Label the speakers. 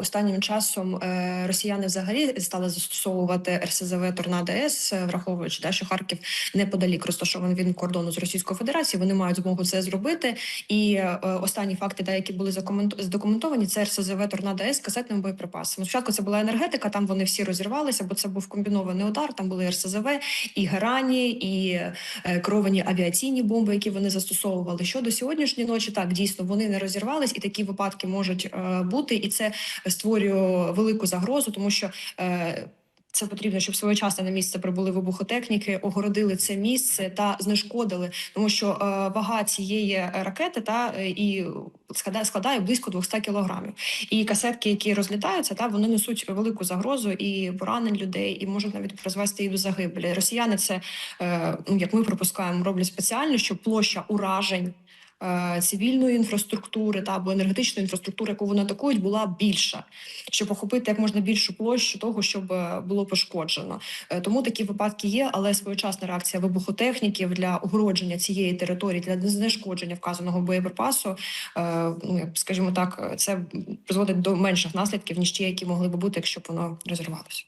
Speaker 1: останнім часом е, росіяни взагалі стали застосовувати РСЗВ Торнадо С, е, враховуючи те, що Харків неподалік розташований від кордону з Російською Федерацією. Вони мають змогу це зробити. І е, останні факти, та, які були задокументовані, це РСЗВ Торнадо С касетними боєприпасами. Спочатку це була енергетика, там вони всі розірвалися, бо це був комбінований удар. Там були РСЗВ, і герані, і керовані авіаційні бомби, які вони застосовували. Щодо сьогоднішньої ночі, так дійсно вони не розірвались, і такі випадки можуть бути, і це створює велику загрозу, тому що. Е, це потрібно, щоб своєчасно на місце прибули вибухотехніки, огородили це місце та знешкодили, тому що е, вага цієї ракети та е, і складає, складає близько 200 кілограмів. І касетки, які розлітаються, та вони несуть велику загрозу і поранень людей, і можуть навіть призвести і до загибелі. Росіяни це е, ну як ми припускаємо, роблять спеціально, щоб площа уражень. Е, Цивільної інфраструктури та або енергетичної інфраструктури, яку вони атакують, була більша, щоб охопити як можна більшу площу того, щоб е, було пошкоджено. Е, Тому такі випадки є, але своєчасна реакція вибухотехніків для огородження цієї території для знешкодження вказаного боєприпасу. Ну скажімо так, це призводить до менших наслідків ніж ті, які могли би бути, якщо б воно розірвалося.